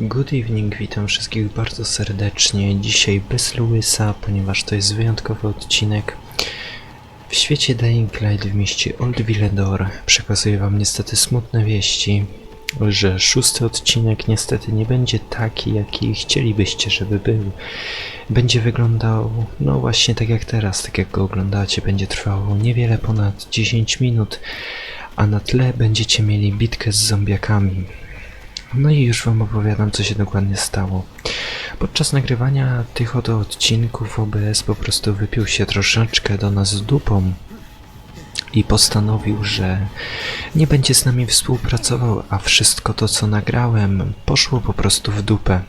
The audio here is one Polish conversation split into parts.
Good evening, witam wszystkich bardzo serdecznie. Dzisiaj bez Louisa, ponieważ to jest wyjątkowy odcinek. W świecie Dying Light w mieście Old Villedor przekazuję wam niestety smutne wieści, że szósty odcinek niestety nie będzie taki, jaki chcielibyście, żeby był. Będzie wyglądał, no właśnie tak jak teraz, tak jak go oglądacie, będzie trwało niewiele ponad 10 minut, a na tle będziecie mieli bitkę z zombiakami. No i już wam opowiadam, co się dokładnie stało. Podczas nagrywania tych oto odcinków OBS po prostu wypił się troszeczkę do nas dupą i postanowił, że nie będzie z nami współpracował, a wszystko to, co nagrałem, poszło po prostu w dupę.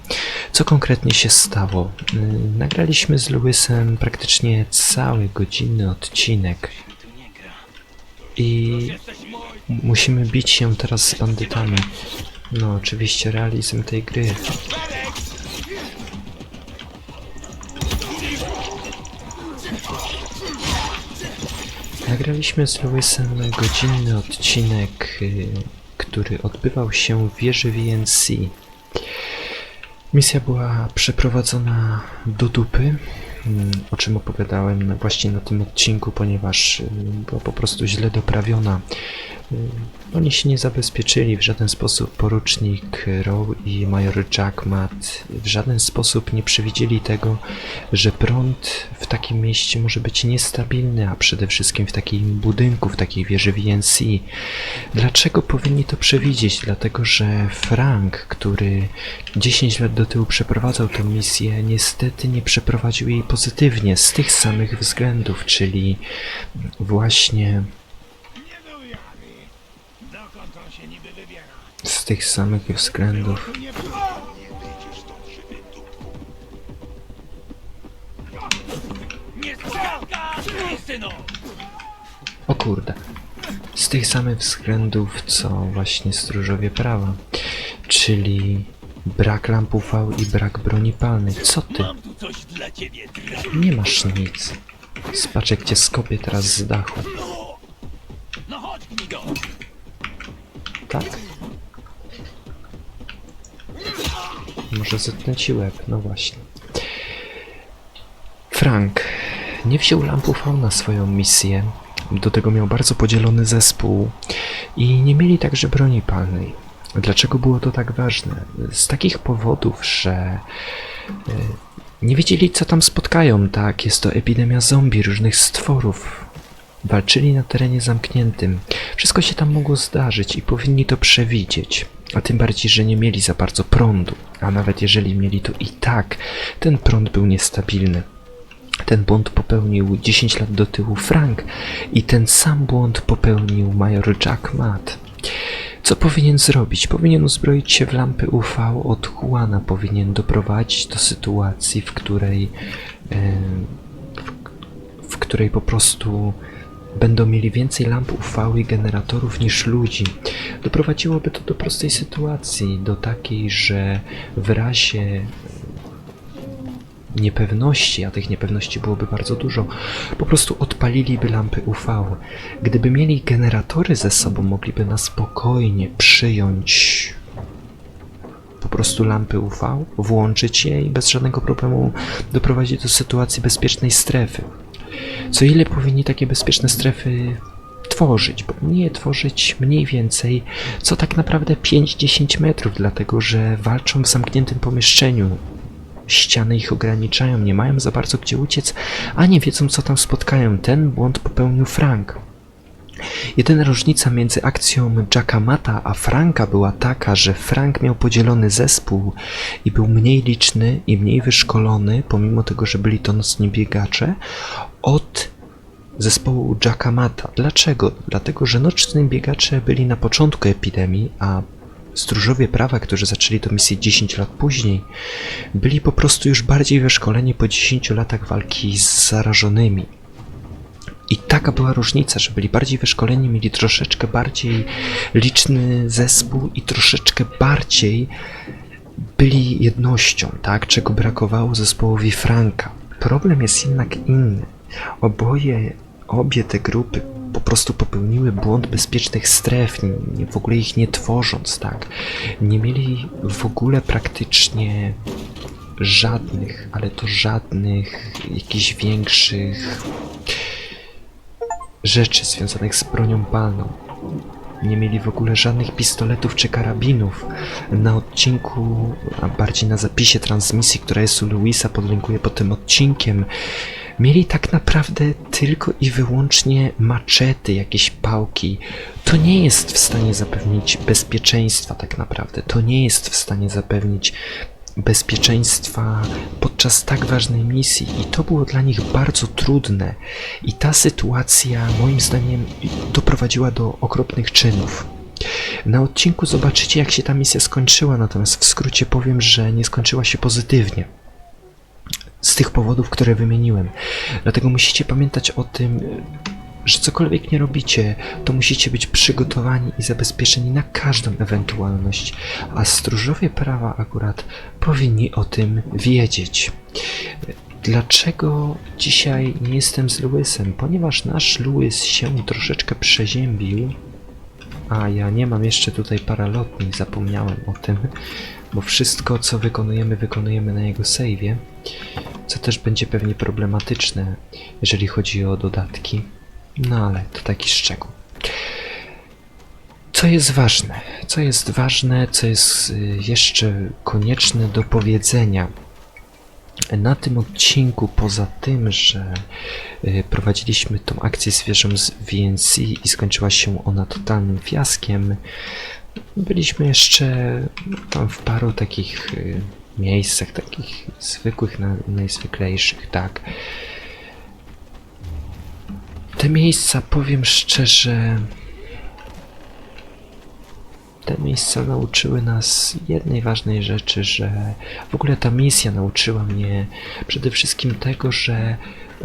Co konkretnie się stało? Yy, Nagraliśmy z Lewisem praktycznie cały godzinny odcinek i musimy bić się teraz z bandytami. No, oczywiście realizm tej gry. Nagraliśmy z Lewisem godzinny odcinek, y, który odbywał się w wieży VNC. Misja była przeprowadzona do dupy, mm, o czym opowiadałem właśnie na tym odcinku, ponieważ y, była po prostu źle doprawiona. Y, Oni się nie zabezpieczyli w żaden sposób. Porucznik Rowe i major Jack Matt w żaden sposób nie przewidzieli tego, że prąd w takim mieście może być niestabilny, a przede wszystkim w takim budynku, w takiej wieży VNC. Dlaczego powinni to przewidzieć? Dlatego, że Frank, który 10 lat do tyłu przeprowadzał tę misję, niestety nie przeprowadził jej pozytywnie z tych samych względów, czyli właśnie z tych samych względów. O kurde. Z tych samych względów, co właśnie stróżowie prawa. Czyli brak lamp UV i brak broni palnej. Co ty? Nie masz nic. Spaczek cię skopie teraz z dachu. No Gnido! Tak? Może zetnę ci łeb, no właśnie. Frank nie wziął lamp UV na swoją misję. Do tego miał bardzo podzielony zespół i nie mieli także broni palnej. Dlaczego było to tak ważne? Z takich powodów, że e, nie wiedzieli co tam spotkają, tak? Jest to epidemia zombie, różnych stworów. Walczyli na terenie zamkniętym. Wszystko się tam mogło zdarzyć i powinni to przewidzieć. A tym bardziej, że nie mieli za bardzo prądu. A nawet jeżeli mieli, to i tak ten prąd był niestabilny. Ten błąd popełnił 10 lat do tyłu Frank i ten sam błąd popełnił major Jack Matt. Co powinien zrobić? Powinien uzbroić się w lampy UV od Juana, powinien doprowadzić do sytuacji, w której, w, w której po prostu będą mieli więcej lamp UV i generatorów niż ludzi. Doprowadziłoby to do prostej sytuacji, do takiej, że w razie niepewności, a tych niepewności byłoby bardzo dużo, po prostu odpaliliby lampy UV. Gdyby mieli generatory ze sobą, mogliby na spokojnie przyjąć po prostu lampy UV, włączyć je i bez żadnego problemu doprowadzić do sytuacji bezpiecznej strefy. Co ile powinni takie bezpieczne strefy tworzyć? Powinni je tworzyć mniej więcej co tak naprawdę 5-10 metrów, dlatego że walczą w zamkniętym pomieszczeniu. Ściany ich ograniczają, nie mają za bardzo gdzie uciec, a nie wiedzą co tam spotkają. Ten błąd popełnił Frank. Jedyna różnica między akcją Jacka Mata a Franka była taka, że Frank miał podzielony zespół i był mniej liczny i mniej wyszkolony, pomimo tego, że byli to nocni biegacze, od zespołu Jacka Mata. Dlaczego? Dlatego, że nocni biegacze byli na początku epidemii, a stróżowie prawa, którzy zaczęli tę misję 10 lat później, byli po prostu już bardziej wyszkoleni po 10 latach walki z zarażonymi. I taka była różnica, że byli bardziej wyszkoleni, mieli troszeczkę bardziej liczny zespół i troszeczkę bardziej byli jednością, tak? Czego brakowało zespołowi Franka. Problem jest jednak inny. Oboje, obie te grupy po prostu popełniły błąd bezpiecznych stref, nie- w ogóle ich nie tworząc, tak. Nie mieli w ogóle praktycznie żadnych, ale to żadnych jakichś większych rzeczy związanych z bronią palną. Nie mieli w ogóle żadnych pistoletów czy karabinów. Na odcinku, a bardziej na zapisie transmisji, która jest u Luisa, podlinkuję pod tym odcinkiem, mieli tak naprawdę tylko i wyłącznie maczety, jakieś pałki. To nie jest w stanie zapewnić bezpieczeństwa tak naprawdę. To nie jest w stanie zapewnić bezpieczeństwa podczas tak ważnej misji i to było dla nich bardzo trudne i ta sytuacja moim zdaniem doprowadziła do okropnych czynów. Na odcinku zobaczycie jak się ta misja skończyła, natomiast w skrócie powiem, że nie skończyła się pozytywnie. Z tych powodów, które wymieniłem. Dlatego musicie pamiętać o tym, że cokolwiek nie robicie, to musicie być przygotowani i zabezpieczeni na każdą ewentualność, a stróżowie prawa akurat powinni o tym wiedzieć. Dlaczego dzisiaj nie jestem z Lewisem? Ponieważ nasz Lewis się troszeczkę przeziębił, a ja nie mam jeszcze tutaj paralotni, zapomniałem o tym, bo wszystko co wykonujemy, wykonujemy na jego save'ie, co też będzie pewnie problematyczne, jeżeli chodzi o dodatki. No ale to taki szczegół. Co jest ważne? Co jest ważne, co jest y, jeszcze konieczne do powiedzenia? Na tym odcinku, poza tym, że y, prowadziliśmy tą akcję z wieżą z VNC i skończyła się ona totalnym fiaskiem, byliśmy jeszcze tam w paru takich y, miejscach, takich zwykłych, na, najzwyklejszych, tak. Te miejsca, powiem szczerze, te miejsca nauczyły nas jednej ważnej rzeczy, że w ogóle ta misja nauczyła mnie przede wszystkim tego, że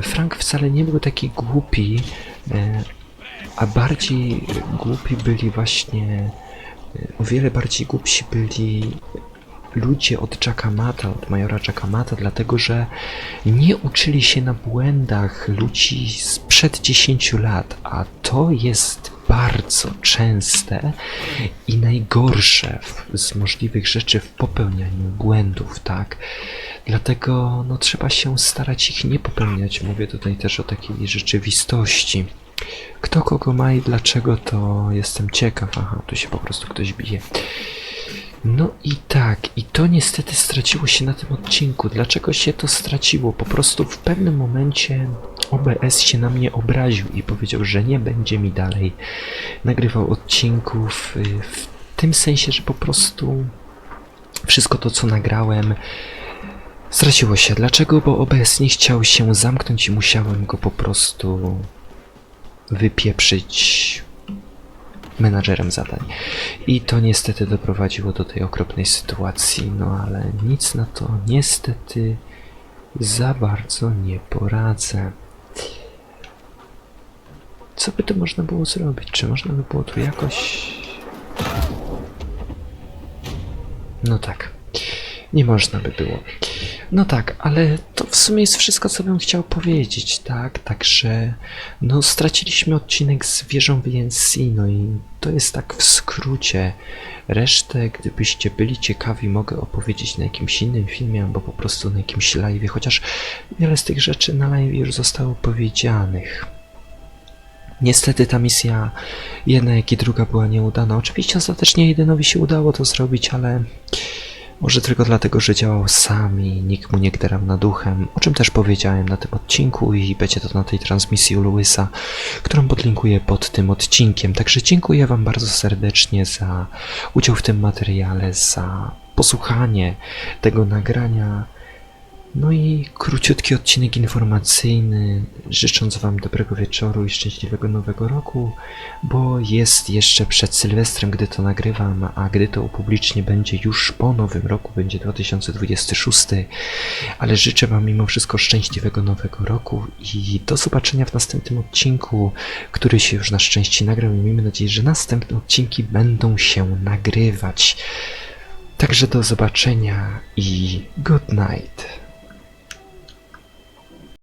Frank wcale nie był taki głupi, e, a bardziej głupi byli właśnie, e, o wiele bardziej głupsi byli ludzie od Jackamata, od majora Jackamata, dlatego że nie uczyli się na błędach ludzi sprzed 10 lat, a to jest bardzo częste i najgorsze w, z możliwych rzeczy w popełnianiu błędów, tak? Dlatego no, trzeba się starać ich nie popełniać. Mówię tutaj też o takiej rzeczywistości. Kto kogo ma i dlaczego, to jestem ciekaw. Aha, tu się po prostu ktoś bije. No i tak, i to niestety straciło się na tym odcinku. Dlaczego się to straciło? Po prostu w pewnym momencie OBS się na mnie obraził i powiedział, że nie będzie mi dalej nagrywał odcinków. y, W tym sensie, że po prostu wszystko to, co nagrałem, straciło się. Dlaczego? Bo OBS nie chciał się zamknąć i musiałem go po prostu wypieprzyć menadżerem zadań. I to niestety doprowadziło do tej okropnej sytuacji, no ale nic na to niestety za bardzo nie poradzę. Co by tu można było zrobić? Czy można by było tu jakoś... No tak. Nie można by było. No tak, ale to w sumie jest wszystko, co bym chciał powiedzieć, tak? Także, no, straciliśmy odcinek z wieżą VNC, no i to jest tak w skrócie. Resztę, gdybyście byli ciekawi, mogę opowiedzieć na jakimś innym filmie albo po prostu na jakimś live, chociaż wiele z tych rzeczy na live już zostało powiedzianych. Niestety ta misja, jedna jak i druga, była nieudana. Oczywiście ostatecznie Jedenowi się udało to zrobić, ale może tylko dlatego, że działał sam i nikt mu nie gderał nad duchem, o czym też powiedziałem na tym odcinku i będzie to na tej transmisji u Lewisa, którą podlinkuję pod tym odcinkiem. Także dziękuję Wam bardzo serdecznie za udział w tym materiale, za posłuchanie tego nagrania. No i króciutki odcinek informacyjny, życząc Wam dobrego wieczoru i szczęśliwego nowego roku, bo jest jeszcze przed Sylwestrem, gdy to nagrywam, a gdy to upublicznie będzie już po nowym roku, będzie 2026. Ale życzę Wam mimo wszystko szczęśliwego nowego roku i do zobaczenia w następnym odcinku, który się już na szczęście nagrał i miejmy nadzieję, że następne odcinki będą się nagrywać. Także do zobaczenia i good night.